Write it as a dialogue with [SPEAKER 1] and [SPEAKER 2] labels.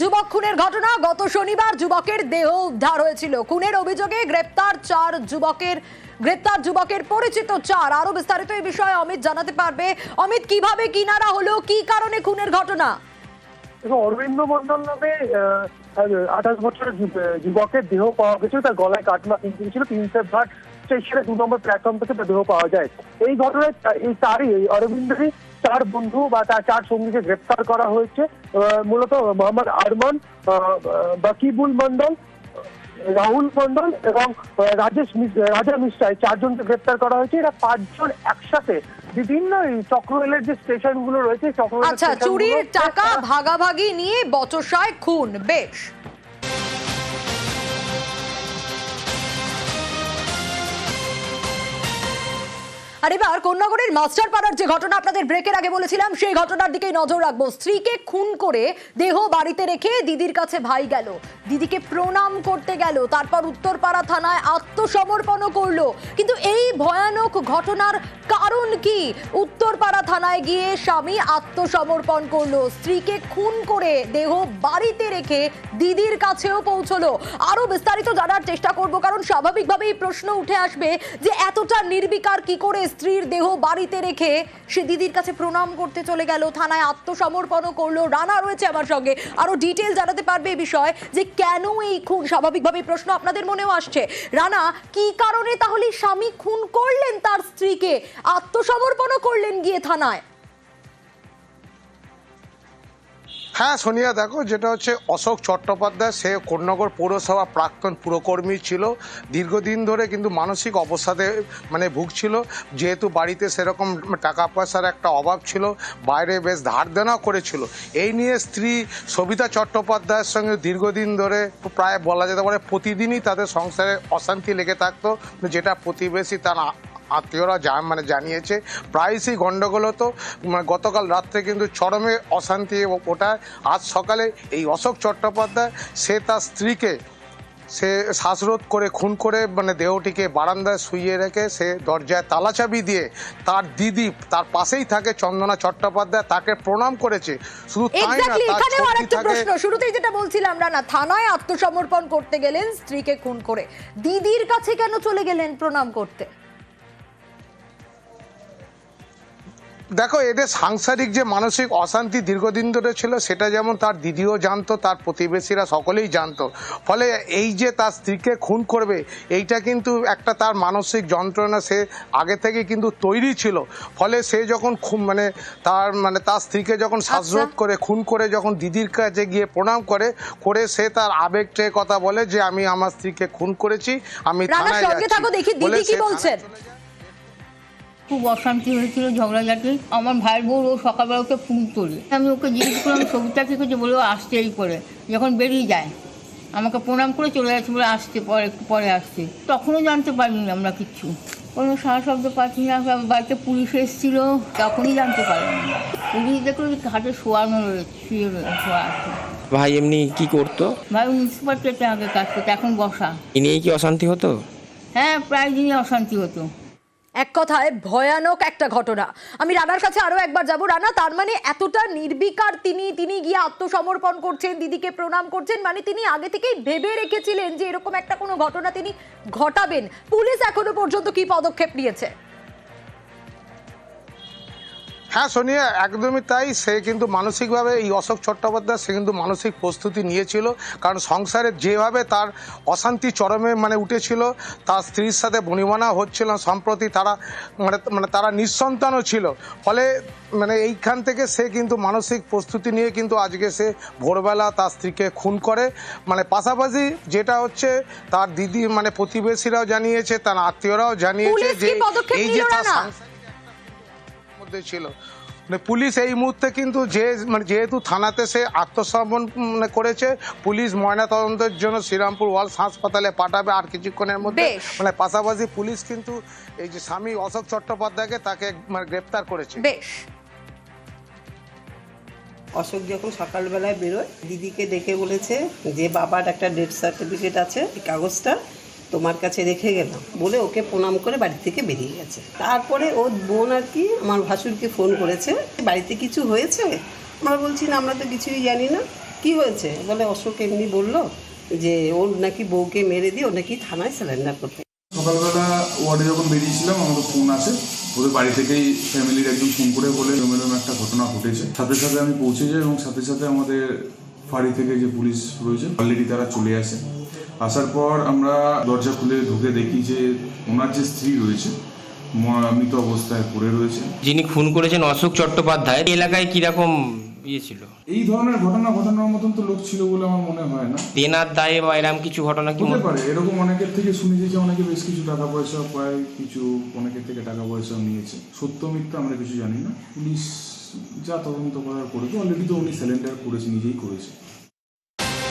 [SPEAKER 1] যুবক খুনের ঘটনা গত শনিবার যুবকের দেহ উদ্ধার হয়েছিল। খুনের অভিযোগে গ্রেপ্তার চার যুবকের, গ্রেপ্তার যুবকের পরিচিত চার। আরও বিস্তারিত এই বিষয়ে অমিত জানাতে পারবে। অমিত, কীভাবে কিনারা হলো? কি কারণে খুনের ঘটনা?
[SPEAKER 2] অরবিন্দ মন্ডল নামে আঠাশ বছরের যুবকের দেহ পাওয়া গেছিল। তার গলায় কাটমা কিন্তু ছিল তিনশো ভাট স্টেশনে দু নম্বর প্ল্যাটফর্ম থেকে তার দেহ পাওয়া যায়। এই ঘটনায় এই তারই অরবিন্দেরই চার বন্ধু বা তার চার সঙ্গীকে গ্রেপ্তার করা হয়েছে। মূলত মোহাম্মদ আরমান বাকিবুল মন্ডল রাহুল মন্ডল এবং রাজেশ রাজা মিশ্রা এই চারজনকে গ্রেপ্তার করা হয়েছে। এরা পাঁচজন একসাথে বিভিন্ন চক্ররেলের যে স্টেশনগুলো রয়েছে চক্ররেলের
[SPEAKER 1] আচ্ছা চুরির টাকা ভাগাভাগি নিয়ে বচসায় খুন বেশ। আর এবার কন্যাগরের মাস্টার পাড়ার যে ঘটনা আপনাদের ব্রেকের আগে বলেছিলাম, সেই ঘটনার দিকেই নজর রাখব। স্ত্রীকে খুন করে দেহ বাড়িতে রেখে দিদির কাছে ভাই গেল। দিদিকে প্রণাম করতে গেল, তারপর উত্তরপাড়া থানায় আত্মসমর্পণও করল। কিন্তু এই ভয়ানক ঘটনার কারণ কি? উত্তরপাড়া থানায় গিয়ে স্বামী আত্মসমর্পণ করল। স্ত্রীকে খুন করে দেহ বাড়িতে রেখে দিদির কাছেও পৌঁছলো। আরও বিস্তারিত জানার চেষ্টা করব, কারণ স্বাভাবিকভাবেই প্রশ্ন উঠে আসবে যে, এতটা নির্বিকার কি করে স্ত্রীর দেহ বাড়িতে রেখে সে দিদির কাছে প্রণাম করতে চলে গেল, থানায় আত্মসমর্পণও করল, রানা রয়েছে আমার সঙ্গে। আরও ডিটেল জানাতে পারবে এই বিষয় যে কেন এই খুন? স্বাভাবিকভাবে প্রশ্ন আপনাদের মনেও আসছে। রানা, কি কারণে তাহলে স্বামী খুন করলেন তার স্ত্রীকে? আত্মসমর্পণও করলেন গিয়ে থানায়।
[SPEAKER 3] হ্যাঁ সোনিয়া, দেখো, যেটা হচ্ছে অশোক চট্টোপাধ্যায়, সে কন্যাগর পৌরসভা প্রাক্তন পুরকর্মী ছিল। দীর্ঘদিন ধরে কিন্তু মানসিক অবসাদে মানে ভুগছিল। যেহেতু বাড়িতে সেরকম টাকা পয়সার একটা অভাব ছিল, বাইরে বেশ ধার দেনাও করেছিল। এই নিয়ে স্ত্রী সবিতা চট্টোপাধ্যায়ের সঙ্গে দীর্ঘদিন ধরে প্রায় বলা যেতে পারে প্রতিদিনই তাদের সংসারে অশান্তি লেগে থাকতো। যেটা প্রতিবেশী তার আত্মীয়রা জান মানে জানিয়েছে। প্রায়শই গণ্ডগোল হতো। মানে গতকাল রাত্রে কিন্তু চরমে অশান্তি ওঠায় আজ সকালে এই অশোক চট্টোপাধ্যায় সে তার স্ত্রীকে সে শ্বাসরোধ করে খুন করে মানে দেহটিকে বারান্দায় শুইয়ে রেখে সে দরজায় তালাচাবি দিয়ে তার দিদি তার পাশেই থাকে চন্দনা চট্টোপাধ্যায় তাকে প্রণাম করেছে। শুধু তাই না তার
[SPEAKER 1] এখানেও আরেকটা প্রশ্ন। শুরুতেই যেটা বলছিলাম রানা থানায় আত্মসমর্পণ করতে গেলেন স্ত্রীকে খুন করে। দিদির কাছে কেন চলে গেলেন প্রণাম করতে?
[SPEAKER 3] দেখো এদের সাংসারিক যে মানসিক অশান্তি দীর্ঘদিন ধরে ছিল সেটা যেমন তার দিদিও জানতো তার প্রতিবেশীরা সকলেই জানতো। ফলে এই যে তার স্ত্রীকে খুন করবে এইটা কিন্তু একটা তার মানসিক যন্ত্রণা সে আগে থেকে কিন্তু তৈরি ছিল। ফলে সে যখন খুন মানে তার মানে তার স্ত্রীকে যখন শ্বাসরোধ করে খুন করে যখন দিদির কাছে গিয়ে প্রণাম করে করে সে তার আবেগটে কথা বলে যে আমি আমার স্ত্রীকে খুন করেছি আমি থানায় যাচ্ছি।
[SPEAKER 1] দেখি
[SPEAKER 3] বলে
[SPEAKER 1] দিদি কি
[SPEAKER 3] সে থানায়
[SPEAKER 1] বলছেন
[SPEAKER 3] চলে যায়।
[SPEAKER 4] খুব অশান্তি হয়েছিল ঝগড়াঝাটি আমার ভাইয়ের বউ ও সকালবেলা ওকে ফোন তোলে আমি ওকে জিজ্ঞেস করলাম ছবিটা কি করছে বলে ও আসছে এই করে যখন বেরিয়ে যায় আমাকে প্রণাম করে চলে যাচ্ছে বলে আসছে পরে একটু পরে আসছে। তখনও জানতে পারিনি আমরা কিচ্ছু। কোনো সারা শব্দ পাচ্ছি না বাড়িতে পুলিশ এসেছিল। তখনই জানতে পারিনি। পুলিশ দেখল ঘাটে শোয়ানো রয়েছে শুয়ে রয়েছে শোয়া আছে।
[SPEAKER 5] ভাই এমনি কি করতো?
[SPEAKER 4] ভাই মিউনিসিপালিটিতে আগে কাজ করতো এখন বসা।
[SPEAKER 5] এ নিয়েই কি অশান্তি হতো?
[SPEAKER 4] হ্যাঁ প্রায় দিনই অশান্তি হতো।
[SPEAKER 1] এক কথায় ভয়ানক একটা ঘটনা। আমি রানার কাছে আরও একবার যাব। রানা, তার মানে এতটা নির্বিকার তিনি তিনি গিয়ে আত্মসমর্পণ করছেন, দিদিকে প্রণাম করছেন মানে তিনি আগে থেকেই ভেবে রেখেছিলেন যে এরকম একটা কোনো ঘটনা তিনি ঘটাবেন। পুলিশ এখনও পর্যন্ত কি পদক্ষেপ নিয়েছে?
[SPEAKER 3] হ্যাঁ সোনিয়া একদমই তাই। সে কিন্তু মানসিকভাবে এই অশোক চট্টোপাধ্যায় সে কিন্তু মানসিক প্রস্তুতি নিয়েছিল। কারণ সংসারে যেভাবে তার অশান্তি চরমে মানে উঠেছিল তার স্ত্রীর সাথে বনিবনা হচ্ছিল সম্প্রতি তারা মানে মানে তারা নিঃসন্তানও ছিল। ফলে মানে এইখান থেকে সে কিন্তু মানসিক প্রস্তুতি নিয়ে কিন্তু আজকে সে ভোরবেলা তার স্ত্রীকে খুন করে। মানে পাশাপাশি যেটা হচ্ছে তার দিদি মানে প্রতিবেশীরাও জানিয়েছে তার আত্মীয়রাও জানিয়েছে যে এই যে তার মধ্যে ছিল। মানে পুলিশ এই মুহূর্তে কিন্তু যে মানে যেহেতু থানাতে সে আত্মসমর্পণ মানে করেছে পুলিশ ময়নাতদন্তের জন্য শ্রীরামপুর ওয়ালস হাসপাতালে পাঠাবে আর কিছুক্ষণের মধ্যে। মানে পাশাপাশি পুলিশ কিন্তু এই যে স্বামী অশোক চট্টোপাধ্যায়কে তাকে মানে গ্রেপ্তার করেছে।
[SPEAKER 1] বেশ।
[SPEAKER 6] অশোক যখন সকালবেলায় বেরোয় দিদিকে ডেকে বলেছে যে বাবার একটা ডেথ সার্টিফিকেট আছে এই কাগজটা। তোমার কাছে রেখে গেলাম। বলে ওকে প্রণাম করে বাড়ি থেকে বেরিয়ে গেছে। তারপরে ওর বোন আর কি আমার ভাসুরকে ফোন করেছে বাড়িতে কিছু হয়েছে? আমরা বলছি, না, আমরা তো কিছুই জানি না। কি হয়েছে? বলে অশোক এমনি বলল যে, ওর নাকি বউকে মেরে দিয়ে ও নাকি থানায় স্যালেন্ডার করতে
[SPEAKER 7] সকালবেলা ওয়ার্ডে যখন বেরিয়েছিলাম আমাকে ফোন আসে ওদের বাড়ি থেকেই ফ্যামিলির একজন ফোন করে বলে এরকম একটা ঘটনা ঘটেছে। সাথে সাথে আমি পৌঁছে যাই এবং সাথে সাথে আমাদের ফাঁড়ি থেকে যে পুলিশ রয়েছে অলরেডি তারা চলে আসে। আসার পর আমরা দরজা খুলে ঢুকে দেখি যে ওনার যে স্ত্রী রয়েছে মৃত অবস্থায় পড়ে রয়েছে।
[SPEAKER 5] যিনি খুন করেছেন অশোক চট্টোপাধ্যায় এলাকায় কীরকম ইয়ে ছিল?
[SPEAKER 7] এই ধরনের ঘটনা ঘটানোর মতন তো লোক ছিল বলে আমার মনে হয় না।
[SPEAKER 5] দেনার দায়ে বা এরম কিছু ঘটনা কি
[SPEAKER 7] হতে পারে এরকম অনেকের থেকে শুনেছি যে অনেকে বেশ কিছু টাকা পয়সা পায় কিছু অনেকের থেকে টাকা পয়সাও নিয়েছে। সত্য মিথ্যা আমরা কিছু জানি না। পুলিশ যা তদন্ত করার করেছে অলরেডি তো উনি সিলিন্ডার করেছে নিজেই করেছে।